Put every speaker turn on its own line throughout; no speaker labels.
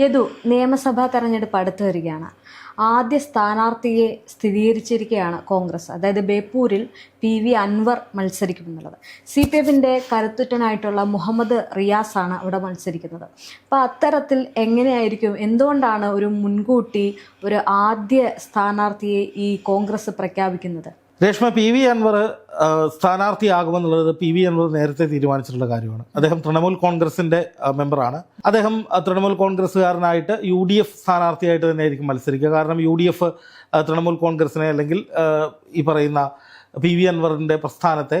യദു നിയമസഭാ തെരഞ്ഞെടുപ്പ് അടുത്തു വരികയാണ്. ആദ്യ സ്ഥാനാർത്ഥിയെ സ്ഥിരീകരിച്ചിരിക്കുകയാണ് കോൺഗ്രസ്. അതായത് ബേപ്പൂരിൽ പി വി അൻവർ മത്സരിക്കുമെന്നുള്ളത് സി പി എഫിന്റെ കരുത്തുറ്റനായിട്ടുള്ള മുഹമ്മദ് ആണ് അവിടെ മത്സരിക്കുന്നത്. അപ്പോൾ അത്തരത്തിൽ എങ്ങനെയായിരിക്കും? എന്തുകൊണ്ടാണ് ഒരു മുൻകൂട്ടി ഒരു ആദ്യ സ്ഥാനാർത്ഥിയെ ഈ കോൺഗ്രസ് പ്രഖ്യാപിക്കുന്നത്?
രേഷ്മ പി വി അൻവർ സ്ഥാനാർത്ഥിയാകുമെന്നുള്ളത് പി വി അൻവർ നേരത്തെ തീരുമാനിച്ചിട്ടുള്ള കാര്യമാണ്. അദ്ദേഹം തൃണമൂൽ കോൺഗ്രസിന്റെ മെമ്പറാണ്. അദ്ദേഹം തൃണമൂൽ കോൺഗ്രസ്സുകാരനായിട്ട് യു ഡി എഫ് സ്ഥാനാർത്ഥിയായിട്ട് തന്നെ ആയിരിക്കും മത്സരിക്കുക. കാരണം യു ഡി എഫ് തൃണമൂൽ കോൺഗ്രസിനെ അല്ലെങ്കിൽ ഈ പറയുന്ന പി വി അൻവറിന്റെ പ്രസ്ഥാനത്തെ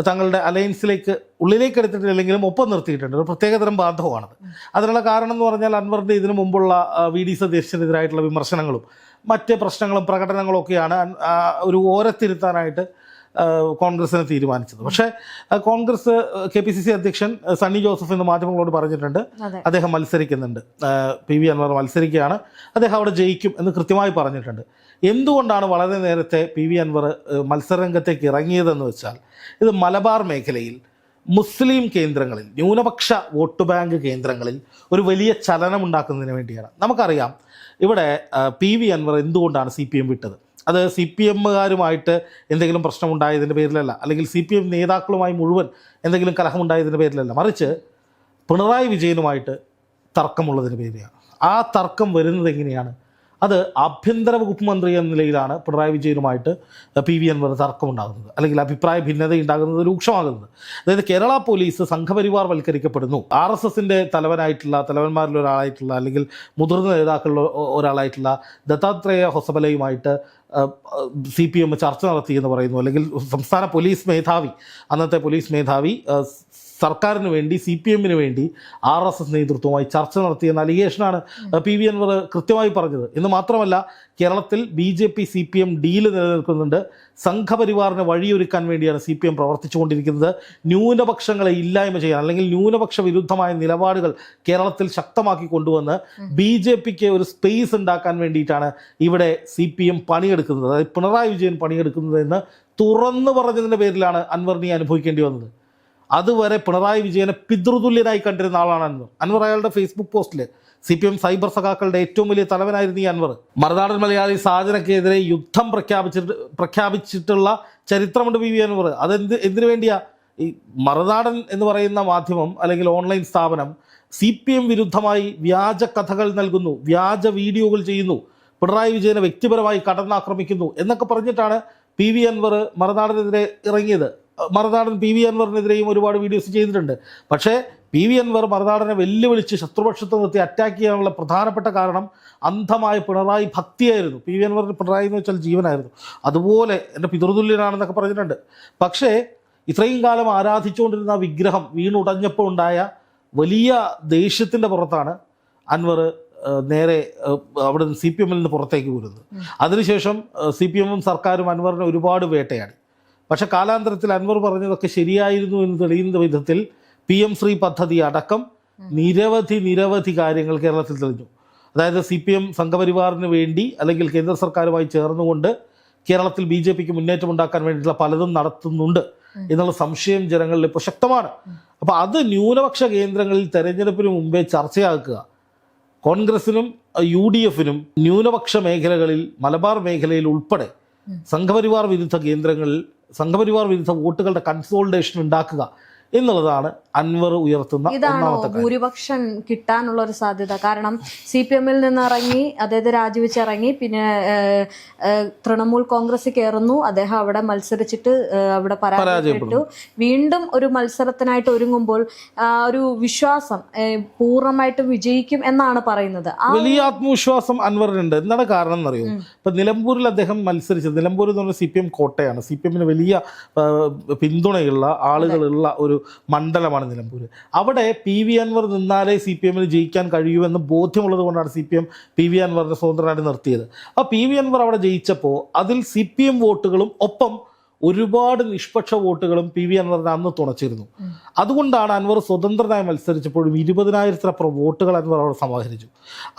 തങ്ങളുടെ അലയൻസിലേക്ക് ഉള്ളിലേക്ക് എടുത്തിട്ടില്ലെങ്കിലും ഒപ്പം നിർത്തിയിട്ടുണ്ട്. ഒരു പ്രത്യേകതരം ബാന്ധവമാണത്. അതിനുള്ള കാരണം എന്ന് പറഞ്ഞാൽ അൻവറിന്റെ ഇതിനു മുമ്പുള്ള വി ഡി സതീശനെതിരായിട്ടുള്ള വിമർശനങ്ങളും മറ്റ് പ്രശ്നങ്ങളും പ്രകടനങ്ങളും ഒക്കെയാണ് ഒരു ഓരത്തിരുത്താനായിട്ട് കോൺഗ്രസിനെ തീരുമാനിച്ചത്. പക്ഷേ Congress K P C C അധ്യക്ഷൻ സണ്ണി ജോസഫ് ഇന്ന് മാധ്യമങ്ങളോട് പറഞ്ഞിട്ടുണ്ട്. അദ്ദേഹം മത്സരിക്കുന്നുണ്ട്. പി വി അൻവർ മത്സരിക്കുകയാണ്. അദ്ദേഹം അവിടെ ജയിക്കും എന്ന് കൃത്യമായി പറഞ്ഞിട്ടുണ്ട്. എന്തുകൊണ്ടാണ് വളരെ നേരത്തെ പി വി അൻവർ മത്സരരംഗത്തേക്ക് ഇറങ്ങിയതെന്ന് വെച്ചാൽ ഇത് മലബാർ മേഖലയിൽ മുസ്ലിം കേന്ദ്രങ്ങളിൽ ന്യൂനപക്ഷ വോട്ട് ബാങ്ക് കേന്ദ്രങ്ങളിൽ ഒരു വലിയ ചലനം ഉണ്ടാക്കുന്നതിന് വേണ്ടിയാണ്. നമുക്കറിയാം ഇവിടെ പി വി അൻവർ എന്തുകൊണ്ടാണ് സി പി എം വിട്ടത്? അത് സി പി എമ്മുകാരുമായിട്ട് എന്തെങ്കിലും പ്രശ്നമുണ്ടായതിന്റെ പേരിലല്ല അല്ലെങ്കിൽ സി പി എം നേതാക്കളുമായി മുഴുവൻ എന്തെങ്കിലും കലഹമുണ്ടായതിന്റെ പേരിലല്ല മറിച്ച് പിണറായി വിജയനുമായിട്ട് തർക്കമുള്ളതിന്റെ പേരിലാണ് ആ തർക്കം വരുന്നത് എങ്ങനെയാണ്? അത് ആഭ്യന്തര വകുപ്പ് മന്ത്രി എന്ന നിലയിലാണ് പിണറായി വിജയനുമായിട്ട് പി വി അൻവർ തർക്കമുണ്ടാകുന്നത്. അല്ലെങ്കിൽ അഭിപ്രായ ഭിന്നത ഉണ്ടാകുന്നത് രൂക്ഷമാകുന്നത്. അതായത് കേരള പോലീസ് സംഘപരിവാർ വൽക്കരിക്കപ്പെടുന്നു ആർ എസ് എസിന്റെ തലവനായിട്ടുള്ള തലവന്മാരിൽ ഒരാളായിട്ടുള്ള അല്ലെങ്കിൽ മുതിർന്ന നേതാക്കളിൽ ഒരാളായിട്ടുള്ള ദത്താത്രേയ ഹൊസബലയുമായിട്ട് സി പി എം ചർച്ച നടത്തി എന്ന് പറയുന്നു. അല്ലെങ്കിൽ സംസ്ഥാന പോലീസ് മേധാവി അന്നത്തെ പോലീസ് മേധാവി സർക്കാരിന് വേണ്ടി സി പി എമ്മിന് വേണ്ടി ആർ എസ് എസ് നേതൃത്വവുമായി ചർച്ച നടത്തിയെന്ന അലിഗേഷനാണ് പി വി അൻവർ കൃത്യമായി പറഞ്ഞത്. എന്ന് മാത്രമല്ല കേരളത്തിൽ B J P C P M deal നിലനിൽക്കുന്നുണ്ട്. സംഘപരിവാറിന് വഴിയൊരുക്കാൻ വേണ്ടിയാണ് സി പി എം പ്രവർത്തിച്ചുകൊണ്ടിരിക്കുന്നത്. ന്യൂനപക്ഷങ്ങളെ ഇല്ലായ്മ ചെയ്യാൻ അല്ലെങ്കിൽ ന്യൂനപക്ഷ വിരുദ്ധമായ നിലപാടുകൾ കേരളത്തിൽ ശക്തമാക്കി കൊണ്ടുവന്ന് ബി ജെ പിക്ക് ഒരു സ്പേസ് ഉണ്ടാക്കാൻ വേണ്ടിയിട്ടാണ് ഇവിടെ സി പി എം പണിയെടുക്കുന്നത്. അതായത് പിണറായി വിജയൻ പണിയെടുക്കുന്നത് എന്ന് തുറന്നു പറഞ്ഞതിന്റെ പേരിലാണ് അൻവറിനെ അനുഭവിക്കേണ്ടി വന്നത്. അതുവരെ പിണറായി വിജയനെ പിതൃതുല്യനായി കണ്ടിരുന്ന ആളാണ് അൻവർ. അൻവർ അയാളുടെ ഫേസ്ബുക്ക് പോസ്റ്റിൽ സി പി എം സൈബർ സഖാക്കളുടെ ഏറ്റവും വലിയ തലവനായിരുന്നു ഈ അൻവർ. മറുനാടൻ മലയാളി സാധനക്കെതിരെ യുദ്ധം പ്രഖ്യാപിച്ചിട്ട് പ്രഖ്യാപിച്ചിട്ടുള്ള ചരിത്രമുണ്ട് പി വി അൻവർ. അതെന്ത് എന്തിനു വേണ്ടിയാ? ഈ മറുനാടൻ എന്ന് പറയുന്ന മാധ്യമം അല്ലെങ്കിൽ ഓൺലൈൻ സ്ഥാപനം സി പി എം വിരുദ്ധമായി വ്യാജ കഥകൾ നൽകുന്നു വ്യാജ വീഡിയോകൾ ചെയ്യുന്നു പിണറായി വിജയനെ വ്യക്തിപരമായി കടന്നാക്രമിക്കുന്നു എന്നൊക്കെ പറഞ്ഞിട്ടാണ് പി വി അൻവർ മറുനാടനെതിരെ ഇറങ്ങിയത്. മറുനാടൻ പി വി അൻവറിനെതിരെയും ഒരുപാട് വീഡിയോസ് ചെയ്തിട്ടുണ്ട്. പക്ഷേ പി വി അൻവർ മറുനാടനെ വെല്ലുവിളിച്ച് ശത്രുപക്ഷത്ത് നിർത്തി അറ്റാക്ക് ചെയ്യാനുള്ള പ്രധാനപ്പെട്ട കാരണം അന്ധമായ പിണറായി ഭക്തിയായിരുന്നു. പി വി അൻവറിന് പിണറായി എന്ന് വെച്ചാൽ ജീവനായിരുന്നു. അതുപോലെ എന്റെ പിതൃതുല്യനാണെന്നൊക്കെ പറഞ്ഞിട്ടുണ്ട്. പക്ഷേ ഇത്രയും കാലം ആരാധിച്ചുകൊണ്ടിരുന്ന വിഗ്രഹം വീണുടഞ്ഞപ്പോൾ ഉണ്ടായ വലിയ ദേഷ്യത്തിന്റെ പുറത്താണ് അൻവർ നേരെ അവിടെ സി പി എമ്മിൽ നിന്ന് പുറത്തേക്ക് വരുന്നത് അതിനുശേഷം സി പി എമ്മും സർക്കാരും അൻവറിനെ ഒരുപാട് വേട്ടയാടി. പക്ഷെ കാലാന്തരത്തിൽ അൻവർ പറഞ്ഞതൊക്കെ ശരിയായിരുന്നു എന്ന് തെളിയുന്ന വിധത്തിൽ പി എം ശ്രീ പദ്ധതി അടക്കം നിരവധി നിരവധി കാര്യങ്ങൾ കേരളത്തിൽ തെളിഞ്ഞു. അതായത് സി പി എം സംഘപരിവാറിന് വേണ്ടി അല്ലെങ്കിൽ കേന്ദ്ര സർക്കാരുമായി ചേർന്നുകൊണ്ട് കേരളത്തിൽ ബി ജെ പിക്ക് മുന്നേറ്റം ഉണ്ടാക്കാൻ വേണ്ടിയിട്ടുള്ള പലതും നടത്തുന്നുണ്ട് എന്നുള്ള സംശയം ജനങ്ങളിൽ ഇപ്പോൾ ശക്തമാണ്. അപ്പോൾ അത് ന്യൂനപക്ഷ കേന്ദ്രങ്ങളിൽ തെരഞ്ഞെടുപ്പിന് മുമ്പേ ചർച്ചയാക്കുക. കോൺഗ്രസിനും യു ഡി എഫിനും ന്യൂനപക്ഷ മേഖലകളിൽ മലബാർ മേഖലയിൽ ഉൾപ്പെടെ സംഘപരിവാർ വിരുദ്ധ കേന്ദ്രങ്ങളിൽ സംഘപരിവാർ വിരുദ്ധ വോട്ടുകളുടെ കൺസോൾട്ടേഷൻ ഉണ്ടാക്കുക. എന്നുള്ളതാണ് അൻവർ ഉയർത്തുന്ന
ഇതാണോ ഭൂരിപക്ഷം കിട്ടാനുള്ള ഒരു സാധ്യത? കാരണം സി പി എമ്മിൽ നിന്ന് ഇറങ്ങി അതായത് രാജിവെച്ച് ഇറങ്ങി പിന്നെ തൃണമൂൽ കോൺഗ്രസ് കയറുന്നു അദ്ദേഹം അവിടെ മത്സരിച്ചിട്ട് അവിടെ പരാജയപ്പെട്ടു. വീണ്ടും ഒരു മത്സരത്തിനായിട്ട് ഒരുങ്ങുമ്പോൾ ഒരു വിശ്വാസം പൂർണമായിട്ടും വിജയിക്കും എന്നാണ് പറയുന്നത്.
വലിയ ആത്മവിശ്വാസം അൻവറിനുണ്ട്. എന്താണ് കാരണം എന്നറിയോ? ഇപ്പൊ നിലമ്പൂരിൽ അദ്ദേഹം മത്സരിച്ചത് നിലമ്പൂർ എന്ന് പറഞ്ഞാൽ സി പി എം കോട്ടയാണ്. സി പി എമ്മിന് വലിയ പിന്തുണയുള്ള ആളുകളുള്ള ഒരു മണ്ഡലമാണ് നിലമ്പൂർ അവിടെ പി വി അൻവർ നിന്നാലേ സി പി എമ്മിന് ജയിക്കാൻ കഴിയൂ എന്ന് ബോധ്യമുള്ളത് കൊണ്ടാണ് C P M P V അൻവറിനെ സ്വതന്ത്രനായിട്ട് നിർത്തിയത്. അപ്പോൾ പി വി അൻവർ അവിടെ ജയിച്ചപ്പോൾ അതിൽ സി പി എം വോട്ടുകളും ഒപ്പം ഒരുപാട് നിഷ്പക്ഷ വോട്ടുകളും പി വി അൻവറിന് അന്ന് തുണച്ചിരുന്നു. അതുകൊണ്ടാണ് അൻവർ സ്വതന്ത്രനായി മത്സരിച്ചപ്പോഴും ഇരുപതിനായിരത്തിലപ്പുറം വോട്ടുകൾ അൻവർ അവിടെ സമാഹരിച്ചു.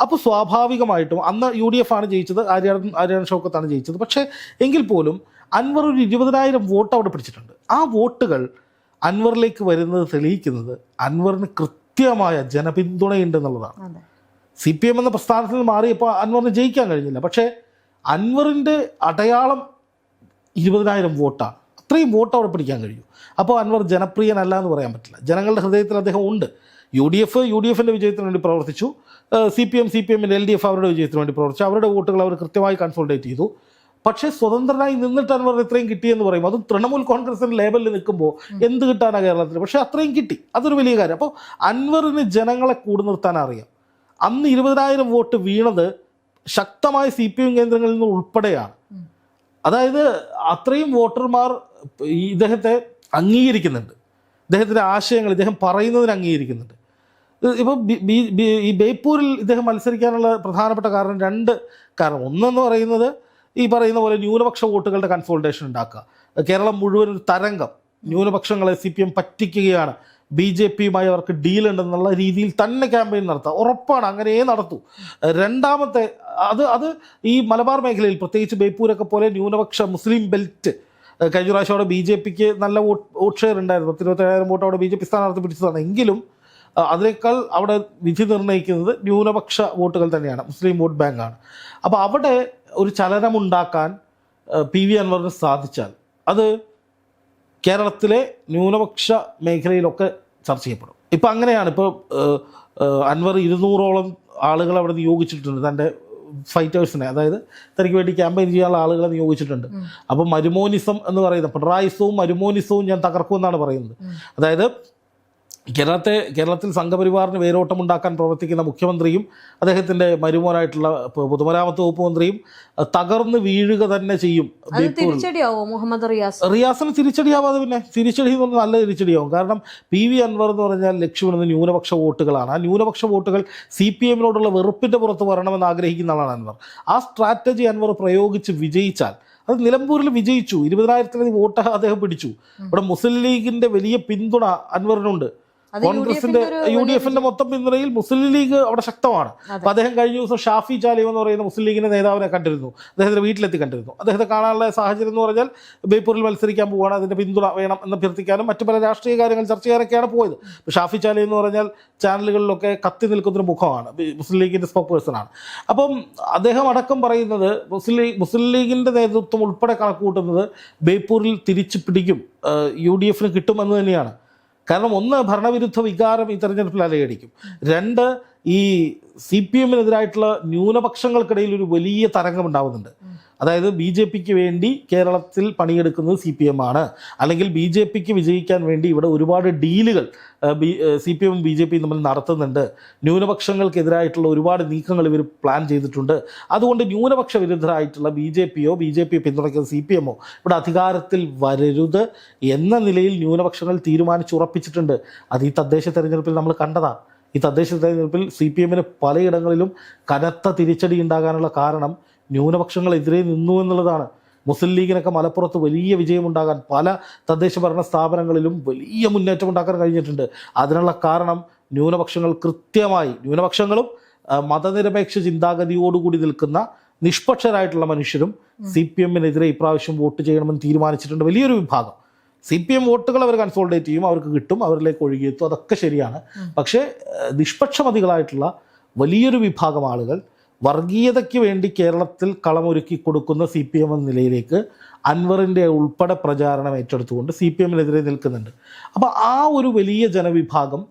അപ്പോൾ സ്വാഭാവികമായിട്ടും അന്ന് യു ഡി എഫ് ആണ് ജയിച്ചത് ആര്യാടൻ ആര്യാടൻ ഷൗക്കത്താണ് ജയിച്ചത്. പക്ഷേ എങ്കിൽ പോലും അൻവർ ഒരു ഇരുപതിനായിരം വോട്ട് അവിടെ പിടിച്ചിട്ടുണ്ട്. ആ വോട്ടുകൾ അൻവറിലേക്ക് വരുന്നത് തെളിയിക്കുന്നത് അൻവറിന് കൃത്യമായ ജനപിന്തുണയുണ്ടെന്നുള്ളതാണ്. സി പി എം എന്ന പ്രസ്ഥാനത്തിൽ നിന്ന് മാറിയപ്പോൾ അൻവറിന് ജയിക്കാൻ കഴിഞ്ഞില്ല. പക്ഷേ അൻവറിന്റെ അടയാളം ഇരുപതിനായിരം വോട്ടാണ്. അത്രയും വോട്ട് അവിടെ പിടിക്കാൻ കഴിയും. അപ്പോൾ അൻവർ ജനപ്രിയനല്ല എന്ന് പറയാൻ പറ്റില്ല. ജനങ്ങളുടെ ഹൃദയത്തിൽ അദ്ദേഹം ഉണ്ട്. U D F U D എഫിന്റെ വിജയത്തിന് വേണ്ടി പ്രവർത്തിച്ചു. C P M C P എമ്മിന്റെ എൽ ഡി എഫ് അവരുടെ വിജയത്തിന് വേണ്ടി പ്രവർത്തിച്ചു. അവരുടെ വോട്ടുകൾ അവർ കൃത്യമായി കൺസോൾട്ടേറ്റ് ചെയ്തു. പക്ഷേ സ്വതന്ത്രനായി നിന്നിട്ട് അൻവർ ഇത്രയും കിട്ടിയെന്ന് പറയും അതും തൃണമൂൽ കോൺഗ്രസിന്റെ ലേബലിൽ നിൽക്കുമ്പോൾ എന്ത് കിട്ടാനാണ് കേരളത്തിൽ? പക്ഷേ അത്രയും കിട്ടി. അതൊരു വലിയ കാര്യം. അപ്പോൾ അൻവറിന് ജനങ്ങളെ കൂടി നിർത്താൻ അറിയാം. അന്ന് ഇരുപതിനായിരം വോട്ട് വീണത് ശക്തമായ സി പി എം കേന്ദ്രങ്ങളിൽ നിന്ന് ഉൾപ്പെടെയാണ്. അതായത് അത്രയും വോട്ടർമാർ ഇദ്ദേഹത്തെ അംഗീകരിക്കുന്നുണ്ട്. ഇദ്ദേഹത്തിന്റെ ആശയങ്ങൾ ഇദ്ദേഹം പറയുന്നതിന് അംഗീകരിക്കുന്നുണ്ട്. ഇപ്പോൾ ഈ ബേപ്പൂരിൽ ഇദ്ദേഹം മത്സരിക്കാനുള്ള പ്രധാനപ്പെട്ട കാരണം രണ്ട് കാരണം. ഒന്നെന്ന് പറയുന്നത് ഈ പറയുന്ന പോലെ ന്യൂനപക്ഷ വോട്ടുകളുടെ കൺസോൾട്ടേഷൻ ഉണ്ടാക്കുക. കേരളം മുഴുവൻ ഒരു തരംഗം. ന്യൂനപക്ഷങ്ങളെ സി പി എം പറ്റിക്കുകയാണ്. ബി ജെ പിയുമായി അവർക്ക് ഡീൽ ഉണ്ടെന്നുള്ള രീതിയിൽ തന്നെ ക്യാമ്പയിൻ നടത്തുക. ഉറപ്പാണ് അങ്ങനെയേ നടത്തൂ. രണ്ടാമത്തെ അത് അത് ഈ മലബാർ മേഖലയിൽ പ്രത്യേകിച്ച് ബേപ്പൂരൊക്കെ പോലെ ന്യൂനപക്ഷ മുസ്ലിം ബെൽറ്റ് കഴിഞ്ഞ പ്രാവശ്യം അവിടെ ബി ജെ പിക്ക് നല്ല വോട്ട് വോട്ട് ഷെയർ ഉണ്ടായിരുന്നു. പത്തിരുപത്തേഴായിരം വോട്ട് അവിടെ ബി ജെ പി സ്ഥാനാർത്ഥി പിടിച്ചതാണ്. എങ്കിലും അതിനേക്കാൾ അവിടെ വിധി നിർണയിക്കുന്നത് ന്യൂനപക്ഷ വോട്ടുകൾ തന്നെയാണ്. മുസ്ലിം വോട്ട് ബാങ്കാണ്. അപ്പോൾ അവിടെ ഒരു ചലനമുണ്ടാക്കാൻ പി വി അൻവറിന് സാധിച്ചാൽ അത് കേരളത്തിലെ ന്യൂനപക്ഷ മേഖലയിലൊക്കെ ചർച്ച ചെയ്യപ്പെടും. ഇപ്പം അങ്ങനെയാണ്. ഇപ്പോൾ അൻവർ ഇരുന്നൂറോളം ആളുകൾ അവിടെ നിയോഗിച്ചിട്ടുണ്ട്. തന്റെ ഫൈറ്റേഴ്സിനെ. അതായത് തനിക്ക് വേണ്ടി ക്യാമ്പയിൻ ചെയ്യാനുള്ള ആളുകളെ നിയോഗിച്ചിട്ടുണ്ട്. അപ്പോൾ മരുമോനിസം എന്ന് പറയുന്നത് പിണറായിസവും മരുമോനിസവും ഞാൻ തകർക്കുമെന്നാണ് പറയുന്നത്. അതായത് കേരളത്തെ കേരളത്തിൽ സംഘപരിവാറിന് വേരോട്ടമുണ്ടാക്കാൻ പ്രവർത്തിക്കുന്ന മുഖ്യമന്ത്രിയും അദ്ദേഹത്തിന്റെ മരുമോനായിട്ടുള്ള പൊതുമരാമത്ത് വകുപ്പ് മന്ത്രിയും തകർന്ന് വീഴുക തന്നെ ചെയ്യും.
മുഹമ്മദ് റിയാസ്?
റിയാസിന് തിരിച്ചടിയാവാതെ പിന്നെ തിരിച്ചടി എന്ന് പറഞ്ഞാൽ നല്ല തിരിച്ചടിയാവും. കാരണം പി വി അൻവർ എന്ന് പറഞ്ഞാൽ ലക്ഷ്യമിടുന്നത് ന്യൂനപക്ഷ വോട്ടുകളാണ്. ആ ന്യൂനപക്ഷ വോട്ടുകൾ സി പി എമ്മിനോടുള്ള വെറുപ്പിന്റെ പുറത്ത് വരണമെന്ന് ആഗ്രഹിക്കുന്ന ആളാണ് അൻവർ. ആ സ്ട്രാറ്റജി അൻവർ പ്രയോഗിച്ച് വിജയിച്ചാൽ അത് നിലമ്പൂരിൽ വിജയിച്ചു. ഇരുപതിനായിരത്തിലധികം വോട്ട് അദ്ദേഹം പിടിച്ചു. ഇവിടെ മുസ്ലിം ലീഗിന്റെ വലിയ പിന്തുണ അൻവറിനുണ്ട്. കോൺഗ്രസിന്റെ യു ഡി എഫിന്റെ മൊത്തം പിന്തുണയിൽ മുസ്ലിം ലീഗ് അവിടെ ശക്തമാണ്. അപ്പൊ അദ്ദേഹം കഴിഞ്ഞ ദിവസം ഷാഫി ചാലിം എന്ന് പറയുന്ന മുസ്ലിം ലീഗിന്റെ നേതാവിനെ കണ്ടിരുന്നു. അദ്ദേഹത്തിന്റെ വീട്ടിലെത്തി കണ്ടിരുന്നു. അദ്ദേഹത്തെ കാണാനുള്ള സാഹചര്യം എന്ന് പറഞ്ഞാൽ ബേപ്പൂരിൽ മത്സരിക്കാൻ പോവുകയാണ്. അതിന്റെ പിന്തുണ വേണം എന്ന് അഭ്യർത്ഥിക്കാനും മറ്റു പല രാഷ്ട്രീയ കാര്യങ്ങൾ ചർച്ച ചെയ്യാനൊക്കെയാണ് പോയത്. ഷാഫി ചാലി എന്ന് പറഞ്ഞാൽ ചാനലുകളിലൊക്കെ കത്തി നിൽക്കുന്നൊരു മുഖമാണ്. മുസ്ലിം ലീഗിന്റെ സ്പോക്ക് പേഴ്സൺ ആണ്. അപ്പം അദ്ദേഹം അടക്കം പറയുന്നത് മുസ്ലിം ലീഗ് മുസ്ലിം ലീഗിന്റെ നേതൃത്വം ഉൾപ്പെടെ കണക്കുകൂട്ടുന്നത് ബേപ്പൂരിൽ തിരിച്ചു പിടിക്കും. യു ഡി എഫിന് കിട്ടുമെന്ന് തന്നെയാണ്. കാരണം ഒന്ന് ഭരണവിരുദ്ധ വികാരം ഈ തെരഞ്ഞെടുപ്പിൽ അലയടിക്കും. രണ്ട് ഈ സി പി എമ്മിനെതിരായിട്ടുള്ള ന്യൂനപക്ഷങ്ങൾക്കിടയിൽ ഒരു വലിയ തരംഗം ഉണ്ടാവുന്നുണ്ട് അതായത് ബി ജെ പിക്ക് വേണ്ടി കേരളത്തിൽ പണിയെടുക്കുന്നത് സി പി എം ആണ്. അല്ലെങ്കിൽ ബി ജെ പിക്ക് വിജയിക്കാൻ വേണ്ടി ഇവിടെ ഒരുപാട് ഡീലുകൾ ബി സി പി എമ്മും ബി ജെ പിയും തമ്മിൽ നടത്തുന്നുണ്ട്. ന്യൂനപക്ഷങ്ങൾക്കെതിരായിട്ടുള്ള ഒരുപാട് നീക്കങ്ങൾ ഇവർ പ്ലാൻ ചെയ്തിട്ടുണ്ട്. അതുകൊണ്ട് ന്യൂനപക്ഷ വിരുദ്ധരായിട്ടുള്ള ബി ജെ പിയോ ബി ജെ പി പിന്തുണയ്ക്കുന്ന സി പി എമ്മോ ഇവിടെ അധികാരത്തിൽ വരരുത് എന്ന നിലയിൽ ന്യൂനപക്ഷങ്ങൾ തീരുമാനിച്ചുറപ്പിച്ചിട്ടുണ്ട്. അത് ഈ തദ്ദേശ തെരഞ്ഞെടുപ്പിൽ നമ്മൾ കണ്ടതാണ്. ഈ തദ്ദേശ തെരഞ്ഞെടുപ്പിൽ സി പി എമ്മിന് പലയിടങ്ങളിലും കനത്ത തിരിച്ചടി ഉണ്ടാകാനുള്ള കാരണം ന്യൂനപക്ഷങ്ങളെതിരെ നിന്നു എന്നുള്ളതാണ്. മുസ്ലിം ലീഗിനൊക്കെ മലപ്പുറത്ത് വലിയ വിജയമുണ്ടാകാൻ പല തദ്ദേശ ഭരണ സ്ഥാപനങ്ങളിലും വലിയ മുന്നേറ്റം ഉണ്ടാക്കാൻ കഴിഞ്ഞിട്ടുണ്ട്. അതിനുള്ള കാരണം ന്യൂനപക്ഷങ്ങൾ കൃത്യമായി ന്യൂനപക്ഷങ്ങളും മതനിരപേക്ഷ ചിന്താഗതിയോടുകൂടി നിൽക്കുന്ന നിഷ്പക്ഷരായിട്ടുള്ള മനുഷ്യരും സി പി എമ്മിനെതിരെ ഇപ്രാവശ്യം വോട്ട് ചെയ്യണമെന്ന് തീരുമാനിച്ചിട്ടുണ്ട്. വലിയൊരു വിഭാഗം. സി പി എം വോട്ടുകൾ അവർ കൺസോൾഡേറ്റ് ചെയ്യും അവർക്ക് കിട്ടും അവരിലേക്ക് ഒഴുകിയെത്തും അതൊക്കെ ശരിയാണ്. പക്ഷേ നിഷ്പക്ഷമതികളായിട്ടുള്ള വലിയൊരു വിഭാഗം ആളുകൾ വർഗീയതയ്ക്ക് വേണ്ടി കേരളത്തിൽ കളമൊരുക്കി കൊടുക്കുന്ന സി പി എം എന്ന നിലയിലേക്ക് അൻവറിന്റെ ഉൾപ്പെടെ പ്രചാരണം ഏറ്റെടുത്തുകൊണ്ട് സി പി എമ്മിനെതിരെ നിൽക്കുന്നുണ്ട്. അപ്പോൾ ആ ഒരു വലിയ ജനവിഭാഗം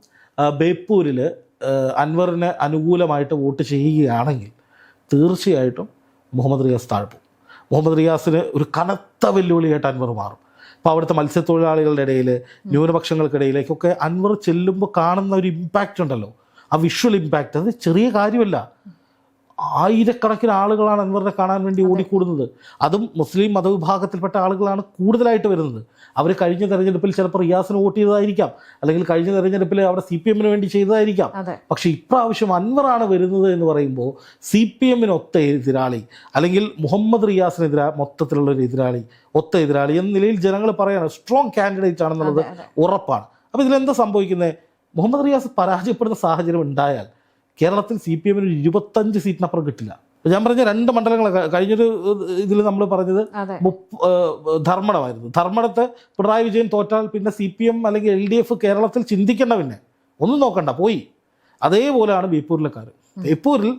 ബേപ്പൂരിൽ അൻവറിന് അനുകൂലമായിട്ട് വോട്ട് ചെയ്യുകയാണെങ്കിൽ തീർച്ചയായിട്ടും മുഹമ്മദ് റിയാസ് താഴ്പ്പും മുഹമ്മദ് റിയാസിന് ഒരു കനത്ത വെല്ലുവിളിയായിട്ട് അൻവർ മാറും. അപ്പോൾ അവിടുത്തെ മത്സ്യത്തൊഴിലാളികളുടെ ഇടയിൽ ന്യൂനപക്ഷങ്ങൾക്കിടയിലേക്കൊക്കെ അൻവർ ചെല്ലുമ്പോൾ കാണുന്ന ഒരു ഇമ്പാക്റ്റ് ഉണ്ടല്ലോ. ആ വിഷ്വൽ ഇമ്പാക്റ്റ് അത് ചെറിയ കാര്യമല്ല. ആയിരക്കണക്കിന് ആളുകളാണ് അൻവറിനെ കാണാൻ വേണ്ടി ഓടിക്കൂടുന്നത്. അതും മുസ്ലിം മതവിഭാഗത്തിൽപ്പെട്ട ആളുകളാണ് കൂടുതലായിട്ട് വരുന്നത്. അവർ കഴിഞ്ഞ തെരഞ്ഞെടുപ്പിൽ ചിലപ്പോൾ റിയാസിന് വോട്ട് ചെയ്തതായിരിക്കാം. അല്ലെങ്കിൽ കഴിഞ്ഞ തെരഞ്ഞെടുപ്പിൽ അവിടെ സി പി എമ്മിന് വേണ്ടി ചെയ്തതായിരിക്കാം. പക്ഷെ ഇപ്രാവശ്യം അൻവറാണ് വരുന്നത് എന്ന് പറയുമ്പോൾ സി പി എമ്മിന് ഒത്ത എതിരാളി അല്ലെങ്കിൽ മുഹമ്മദ് റിയാസിനെതിരാ മൊത്തത്തിലുള്ള ഒരു എതിരാളി ഒത്ത എതിരാളി എന്ന നിലയിൽ ജനങ്ങൾ പറയാണ് സ്ട്രോങ് കാൻഡിഡേറ്റ് ആണെന്നുള്ളത് ഉറപ്പാണ്. അപ്പോൾ ഇതിലെന്താ സംഭവിക്കുന്നത് മുഹമ്മദ് റിയാസ് പരാജയപ്പെടുന്ന സാഹചര്യം ഉണ്ടായാൽ കേരളത്തിൽ സി പി എമ്മിന് ഒരു ഇരുപത്തഞ്ച് സീറ്റിനപ്പുറം കിട്ടില്ല. ഞാൻ പറഞ്ഞ രണ്ട് മണ്ഡലങ്ങൾ കഴിഞ്ഞൊരു ഇതിൽ നമ്മൾ പറഞ്ഞത് ധർമ്മടമായിരുന്നു. ധർമ്മടത്ത് പിണറായി വിജയൻ തോറ്റാൽ പിന്നെ സി പി എം അല്ലെങ്കിൽ എൽ ഡി എഫ് കേരളത്തിൽ ചിന്തിക്കേണ്ട പിന്നെ. ഒന്നും നോക്കണ്ട പോയി. അതേപോലെയാണ് ബേപ്പൂരിലെ കാര്യം ബേപ്പൂരിൽ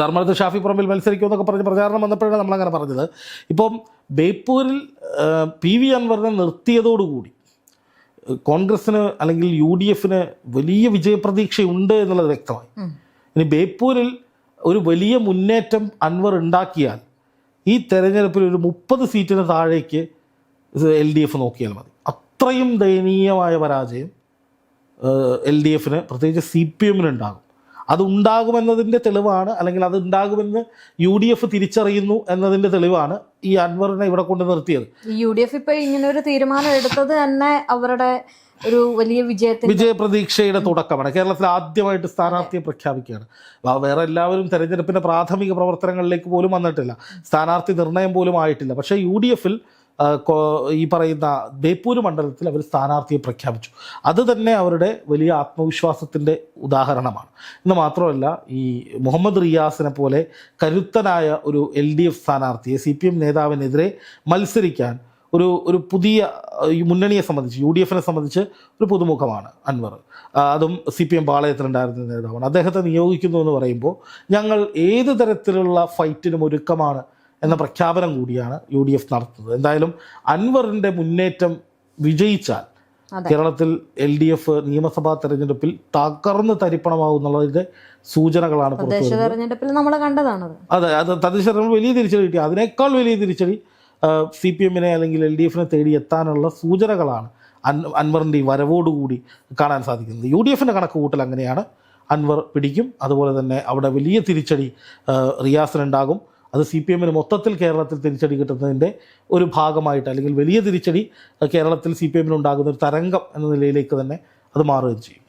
ധർമ്മടത്ത് ഷാഫി പറമ്പിൽ മത്സരിക്കുമെന്നൊക്കെ പറഞ്ഞ് പ്രചാരണം വന്നപ്പോഴാണ് നമ്മളങ്ങനെ പറഞ്ഞത്. ഇപ്പം ബേപ്പൂരിൽ പി വി അൻവറിനെ നിർത്തിയതോടുകൂടി കോൺഗ്രസ്സിന് അല്ലെങ്കിൽ യു ഡി എഫിന് വലിയ വിജയപ്രതീക്ഷയുണ്ട് എന്നുള്ളത് വ്യക്തമായി. ഇനി ബേപ്പൂരിൽ ഒരു വലിയ മുന്നേറ്റം അൻവർ ഉണ്ടാക്കിയാൽ ഈ തെരഞ്ഞെടുപ്പിൽ ഒരു മുപ്പത് സീറ്റിന് താഴേക്ക് എൽ ഡി എഫ് നോക്കിയാൽ മതി. അത്രയും ദയനീയമായ പരാജയം എൽ ഡി എഫിന് പ്രത്യേകിച്ച് സി പി എമ്മിന് ഉണ്ടാകും അത് ഉണ്ടാകുമെന്നതിന്റെ തെളിവാണ് അല്ലെങ്കിൽ അത് ഉണ്ടാകുമെന്ന് യു ഡി എഫ് തിരിച്ചറിയുന്നു എന്നതിന്റെ തെളിവാണ് ഈ അൻവറിനെ ഇവിടെ കൊണ്ട് നിർത്തിയത്.
യു ഡി എഫ് ഇപ്പൊ ഇങ്ങനെ ഒരു തീരുമാനം എടുത്തത് തന്നെ അവരുടെ ഒരു വലിയ വിജയത്തിന്
വിജയപ്രതീക്ഷയുടെ തുടക്കമാണ്. കേരളത്തിൽ ആദ്യമായിട്ട് സ്ഥാനാർത്ഥിയെ പ്രഖ്യാപിക്കുകയാണ്. വേറെ എല്ലാവരും തെരഞ്ഞെടുപ്പിന്റെ പ്രാഥമിക പ്രവർത്തനങ്ങളിലേക്ക് പോലും വന്നിട്ടില്ല. സ്ഥാനാർത്ഥി നിർണയം പോലും ആയിട്ടില്ല. പക്ഷേ യു ഡി എഫിൽ ഈ പറയുന്ന ബേപ്പൂര് മണ്ഡലത്തിൽ അവർ സ്ഥാനാർത്ഥിയെ പ്രഖ്യാപിച്ചു. അത് തന്നെ അവരുടെ വലിയ ആത്മവിശ്വാസത്തിന്റെ ഉദാഹരണമാണ്. എന്ന് മാത്രമല്ല ഈ മുഹമ്മദ് റിയാസിനെ പോലെ കരുത്തനായ ഒരു എൽ ഡി എഫ് സ്ഥാനാർത്ഥിയെ സി പി എം നേതാവിനെതിരെ മത്സരിക്കാൻ ഒരു ഒരു പുതിയ മുന്നണിയെ സംബന്ധിച്ച് യു ഡി എഫിനെ സംബന്ധിച്ച് ഒരു പുതുമുഖമാണ് അൻവർ. അതും സി പി എം പാളയത്തിലുണ്ടായിരുന്ന നേതാവാണ്. അദ്ദേഹത്തെ നിയോഗിക്കുന്നു എന്ന് പറയുമ്പോൾ ഞങ്ങൾ ഏത് തരത്തിലുള്ള ഫൈറ്റിനും ഒരുക്കമാണ് എന്ന പ്രഖ്യാപനം കൂടിയാണ് യു ഡി എഫ് നടത്തുന്നത്. എന്തായാലും അൻവറിന്റെ മുന്നേറ്റം വിജയിച്ചാൽ കേരളത്തിൽ എൽ ഡി എഫ് നിയമസഭാ തെരഞ്ഞെടുപ്പിൽ തകർന്ന് തരിപ്പണമാകുന്നുള്ളതിന്റെ സൂചനകളാണ്
തദ്ദേശ തെരഞ്ഞെടുപ്പിൽ നമ്മൾ കണ്ടതാണ്
അതെ അത് തദ്ദേശ തെരഞ്ഞെടുപ്പ് വലിയ തിരിച്ചടി കിട്ടി. അതിനേക്കാൾ വലിയ തിരിച്ചടി സി പി എമ്മിനെ അല്ലെങ്കിൽ എൽ ഡി എഫിനെ തേടി എത്താനുള്ള സൂചനകളാണ് അൻ അൻവറിന്റെ ഈ വരവോടുകൂടി കാണാൻ സാധിക്കുന്നത്. യു ഡി എഫിന്റെ കണക്ക് കൂട്ടൽ അങ്ങനെയാണ്. അൻവർ പിടിക്കും. അതുപോലെ തന്നെ അവിടെ വലിയ തിരിച്ചടി റിയാസിനുണ്ടാകും. അത് സി പി എമ്മിന് മൊത്തത്തിൽ കേരളത്തിൽ തിരിച്ചടി കിട്ടുന്നതിന്റെ ഒരു ഭാഗമായിട്ട് അല്ലെങ്കിൽ വലിയ തിരിച്ചടി കേരളത്തിൽ സി പി എമ്മിന് ഉണ്ടാകുന്ന ഒരു തരംഗം എന്ന നിലയിലേക്ക് തന്നെ അത് മാറുകയും ചെയ്യും.